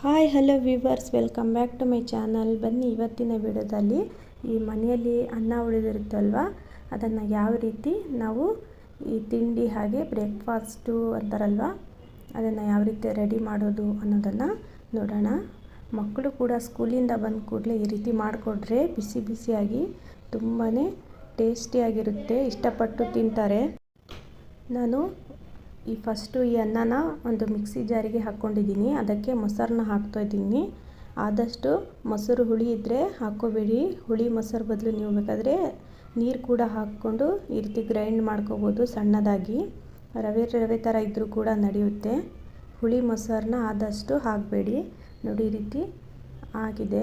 Hi hello viewers welcome back to my channel ಬನ್ನಿ ಇವತ್ತಿನ ವಿಡಿಯೋದಲ್ಲಿ ಈ ಮನೆಯಲ್ಲಿ ಅನ್ನ ಉಳಿದಿರುತ್ತಲ್ವ? ಅದನ್ನು ಯಾವ ರೀತಿ ನಾವು ಈ ತಿಂಡಿ ಹಾಗೆ ಬ್ರೇಕ್ಫಾಸ್ಟು ಅಂತಾರಲ್ವ? ಅದನ್ನು ಯಾವ ರೀತಿ ರೆಡಿ ಮಾಡೋದು ಅನ್ನೋದನ್ನು ನೋಡೋಣ. ಮಕ್ಕಳು ಕೂಡ ಸ್ಕೂಲಿಂದ ಬಂದ ಕೂಡಲೇ ಈ ರೀತಿ ಮಾಡಿಕೊಟ್ರೆ ಬಿಸಿ ಬಿಸಿಯಾಗಿ ತುಂಬಾ ಟೇಸ್ಟಿಯಾಗಿರುತ್ತೆ ಇಷ್ಟಪಟ್ಟು ತಿಂತಾರೆ. ನಾನು ಈ ಫಸ್ಟು ಈ ಅನ್ನನ ಒಂದು ಮಿಕ್ಸಿ ಜಾರಿಗೆ ಹಾಕ್ಕೊಂಡಿದ್ದೀನಿ. ಅದಕ್ಕೆ ಮೊಸರನ್ನ ಹಾಕ್ತಾಯಿದ್ದೀನಿ ಆದಷ್ಟು ಮೊಸರು ಹುಳಿ ಇದ್ದರೆ ಹಾಕ್ಕೋಬೇಡಿ ಹುಳಿ ಮೊಸರು ಬದಲು ನೀವು ಬೇಕಾದರೆ ನೀರು ಕೂಡ ಹಾಕ್ಕೊಂಡು ಈ ರೀತಿ ಗ್ರೈಂಡ್ ಮಾಡ್ಕೋಬೋದು ಸಣ್ಣದಾಗಿ. ರವೆ ರವೆ ಥರ ಇದ್ದರೂ ಕೂಡ ನಡೆಯುತ್ತೆ. ಹುಳಿ ಮೊಸರನ್ನ ಆದಷ್ಟು ಹಾಕಬೇಡಿ. ನೋಡಿ ಈ ರೀತಿ ಆಗಿದೆ.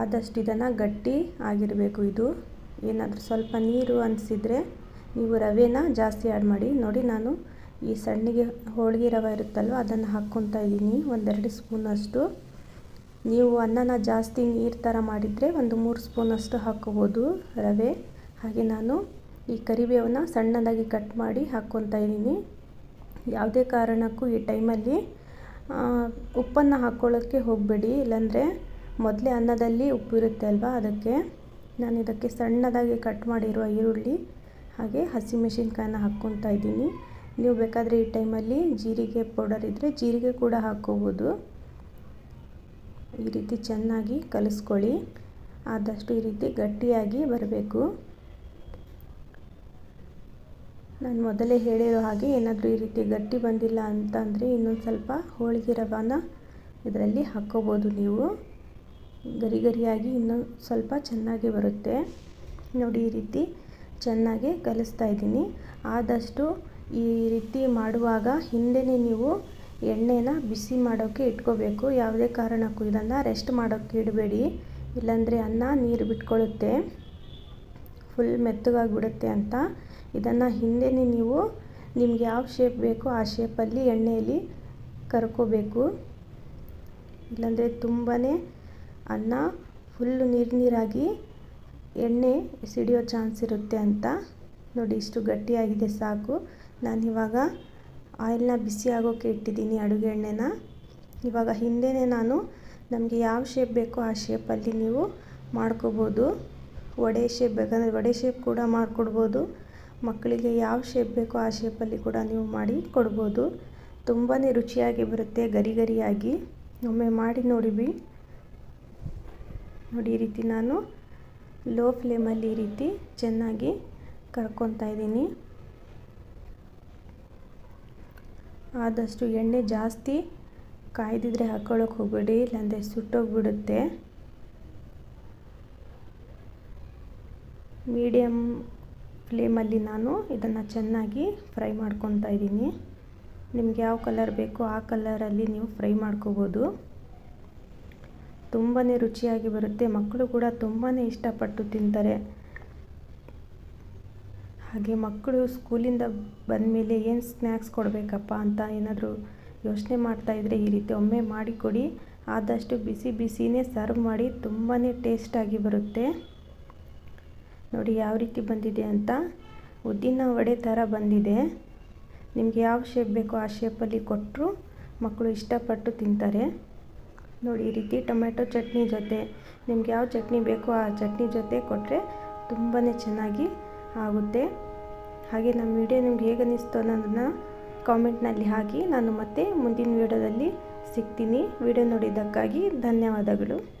ಆದಷ್ಟು ಇದನ್ನು ಗಟ್ಟಿ ಆಗಿರಬೇಕು ಇದು. ಏನಾದರೂ ಸ್ವಲ್ಪ ನೀರು ಅನಿಸಿದರೆ ನೀವು ರವೆನ ಜಾಸ್ತಿ ಆ್ಯಡ್ ಮಾಡಿ, ನೋಡಿ ನಾನು ಈ ಸಣ್ಣಗೆ ಹೋಳಿಗೆ ರವೆ ಇರುತ್ತಲ್ವ, ಅದನ್ನು ಹಾಕ್ಕೊತಾ ಇದ್ದೀನಿ. ಒಂದೆರಡು ಸ್ಪೂನಷ್ಟು. ನೀವು ಅನ್ನನ ಜಾಸ್ತಿ ನೀರು ಥರ ಮಾಡಿದರೆ ಒಂದು ಮೂರು ಸ್ಪೂನಷ್ಟು ಹಾಕ್ಕೋಬೋದು ರವೆ. ಹಾಗೆ ನಾನು ಈ ಕರಿಬೇವನ್ನ ಸಣ್ಣದಾಗಿ ಕಟ್ ಮಾಡಿ ಹಾಕ್ಕೊತಾ ಇದ್ದೀನಿ. ಯಾವುದೇ ಕಾರಣಕ್ಕೂ ಈ ಟೈಮಲ್ಲಿ ಉಪ್ಪನ್ನು ಹಾಕ್ಕೊಳ್ಳೋಕ್ಕೆ ಹೋಗಬೇಡಿ. ಇಲ್ಲಾಂದರೆ ಮೊದಲೇ ಅನ್ನದಲ್ಲಿ ಉಪ್ಪು ಇರುತ್ತೆ ಅಲ್ವಾ ಅದಕ್ಕೆ. ನಾನು ಇದಕ್ಕೆ ಸಣ್ಣದಾಗಿ ಕಟ್ ಮಾಡಿರುವ ಈರುಳ್ಳಿ. ಹಾಗೆ ಹಸಿಮೆಣಸಿನ್ಕಾಯನ್ನ ಹಾಕ್ಕೊತಾ ಇದ್ದೀನಿ. ನೀವು ಬೇಕಾದರೆ ಈ ಟೈಮಲ್ಲಿ ಜೀರಿಗೆ ಪೌಡರ್ ಇದ್ದರೆ ಜೀರಿಗೆ ಕೂಡ ಹಾಕ್ಕೋಬೋದು. ಈ ರೀತಿ ಚೆನ್ನಾಗಿ ಕಲಿಸ್ಕೊಳ್ಳಿ. ಆದಷ್ಟು ಈ ರೀತಿ ಗಟ್ಟಿಯಾಗಿ ಬರಬೇಕು. ನಾನು ಮೊದಲೇ ಹೇಳಿರೋ ಹಾಗೆ ಏನಾದರೂ ಈ ರೀತಿ ಗಟ್ಟಿ ಬಂದಿಲ್ಲ ಅಂತಂದರೆ ಇನ್ನೊಂದು ಸ್ವಲ್ಪ ಹೋಳಿಗೆ ರವಾನ ಇದರಲ್ಲಿ ಹಾಕ್ಕೋಬೋದು ನೀವು. ಗರಿ ಗರಿಯಾಗಿ ಇನ್ನೂ ಸ್ವಲ್ಪ ಚೆನ್ನಾಗಿ ಬರುತ್ತೆ. ನೋಡಿ ಈ ರೀತಿ ಚೆನ್ನಾಗಿ ಕಲಿಸ್ತಾ ಇದ್ದೀನಿ. ಆದಷ್ಟು ಈ ರೀತಿ ಮಾಡುವಾಗ ಹಿಂದೆಯೇ ನೀವು ಎಣ್ಣೆನ ಬಿಸಿ ಮಾಡೋಕ್ಕೆ ಇಟ್ಕೋಬೇಕು. ಯಾವುದೇ ಕಾರಣಕ್ಕೂ ಇದನ್ನು ರೆಸ್ಟ್ ಮಾಡೋಕ್ಕೆ ಇಡಬೇಡಿ. ಇಲ್ಲಾಂದರೆ ಅನ್ನ ನೀರು ಬಿಟ್ಕೊಳ್ಳುತ್ತೆ. ಫುಲ್ ಮೆತ್ತಗಾಗಿಬಿಡುತ್ತೆ ಅಂತ. ಇದನ್ನು ಹಿಂದೆಯೇ ನೀವು ನಿಮ್ಗೆ ಯಾವ ಶೇಪ್ ಬೇಕೋ ಆ ಶೇಪಲ್ಲಿ ಎಣ್ಣೆಯಲ್ಲಿ ಕರ್ಕೋಬೇಕು. ಇಲ್ಲಾಂದರೆ ತುಂಬಾ ಅನ್ನ ಫುಲ್ಲು ನೀರು ನೀರಾಗಿ ಎಣ್ಣೆ ಸಿಡಿಯೋ ಚಾನ್ಸ್ ಇರುತ್ತೆ ಅಂತ. ನೋಡಿ, ಇಷ್ಟು ಗಟ್ಟಿಯಾಗಿದೆ, ಸಾಕು. ನಾನಿವಾಗ ಆಯಿಲ್ನ ಬಿಸಿ ಆಗೋಕ್ಕೆ ಇಟ್ಟಿದ್ದೀನಿ ಅಡುಗೆ ಎಣ್ಣೆನ. ಇವಾಗ ಹಿಂದೆ ನಾನು ನಮಗೆ ಯಾವ ಶೇಪ್ ಬೇಕೋ ಆ ಶೇಪಲ್ಲಿ ನೀವು ಮಾಡ್ಕೋಬೋದು. ವಡೆ ಶೇಪ್ ಬೇಕಂದರೆ ವಡೆ ಶೇಪ್ ಕೂಡ ಮಾಡಿಕೊಡ್ಬೋದು. ಮಕ್ಕಳಿಗೆ ಯಾವ ಶೇಪ್ ಬೇಕೋ ಆ ಶೇಪಲ್ಲಿ ಕೂಡ ನೀವು ಮಾಡಿ ಕೊಡ್ಬೋದು. ತುಂಬಾ ರುಚಿಯಾಗಿ ಬರುತ್ತೆ, ಗರಿ ಗರಿಯಾಗಿ. ಒಮ್ಮೆ ಮಾಡಿ ನೋಡಿ ನೋಡಿ, ಈ ರೀತಿ ನಾನು ಲೋ ಫ್ಲೇಮಲ್ಲಿ ಈ ರೀತಿ ಚೆನ್ನಾಗಿ ಕರ್ಕೊತಾ ಇದ್ದೀನಿ. ಆದಷ್ಟು ಎಣ್ಣೆ ಜಾಸ್ತಿ ಕಾಯ್ದಿದ್ರೆ ಹಾಕ್ಕೊಳ್ಳೋಕೆ ಹೋಗಬೇಡಿ, ಇಲ್ಲಾಂದರೆ ಸುಟ್ಟೋಗ್ಬಿಡುತ್ತೆ. ಮೀಡಿಯಮ್ ಫ್ಲೇಮಲ್ಲಿ ನಾನು ಇದನ್ನು ಚೆನ್ನಾಗಿ ಫ್ರೈ ಮಾಡ್ಕೊತಾ ಇದ್ದೀನಿ. ನಿಮ್ಗೆ ಯಾವ ಕಲರ್ ಬೇಕೋ ಆ ಕಲರಲ್ಲಿ ನೀವು ಫ್ರೈ ಮಾಡ್ಕೋಬೋದು. ತುಂಬಾ ರುಚಿಯಾಗಿ ಬರುತ್ತೆ. ಮಕ್ಕಳು ಕೂಡ ತುಂಬಾ ಇಷ್ಟಪಟ್ಟು ತಿಂತಾರೆ. ಹಾಗೆ ಮಕ್ಕಳು ಸ್ಕೂಲಿಂದ ಬಂದಮೇಲೆ ಏನು ಸ್ನ್ಯಾಕ್ಸ್ ಕೊಡಬೇಕಪ್ಪ ಅಂತ ಏನಾದರೂ ಯೋಚನೆ ಮಾಡ್ತಾಯಿದ್ರೆ ಈ ರೀತಿ ಒಮ್ಮೆ ಮಾಡಿಕೊಡಿ ಆದಷ್ಟು ಬಿಸಿ ಬಿಸಿನೇ ಸರ್ವ್ ಮಾಡಿ ತುಂಬಾ ಟೇಸ್ಟಾಗಿ ಬರುತ್ತೆ. ನೋಡಿ ಯಾವ ರೀತಿ ಬಂದಿದೆ ಅಂತ. ಉದ್ದಿನ ವಡೆ ಥರ ಬಂದಿದೆ. ನಿಮಗೆ ಯಾವ ಶೇಪ್ ಬೇಕೋ ಆ ಶೇಪಲ್ಲಿ ಕೊಟ್ಟರು ಮಕ್ಕಳು ಇಷ್ಟಪಟ್ಟು ತಿಂತಾರೆ. ನೋಡಿ, ಈ ರೀತಿ ಟೊಮೆಟೊ ಚಟ್ನಿ ಜೊತೆ, ನಿಮ್ಗೆ ಯಾವ ಚಟ್ನಿ ಬೇಕೋ ಆ ಚಟ್ನಿ ಜೊತೆ ಕೊಟ್ಟರೆ ತುಂಬಾ ಚೆನ್ನಾಗಿ ಆಗುತ್ತೆ. ಹಾಗೆ ನಮ್ಮ ವಿಡಿಯೋ ನಿಮ್ಗೆ ಹೇಗೆ ಅನ್ನಿಸ್ತು ಅನ್ನೋದನ್ನು ಕಾಮೆಂಟ್ನಲ್ಲಿ ಹಾಕಿ. ನಾನು ಮತ್ತೆ ಮುಂದಿನ ವಿಡಿಯೋದಲ್ಲಿ ಸಿಗ್ತೀನಿ. ವಿಡಿಯೋ ನೋಡಿದ್ದಕ್ಕಾಗಿ ಧನ್ಯವಾದಗಳು.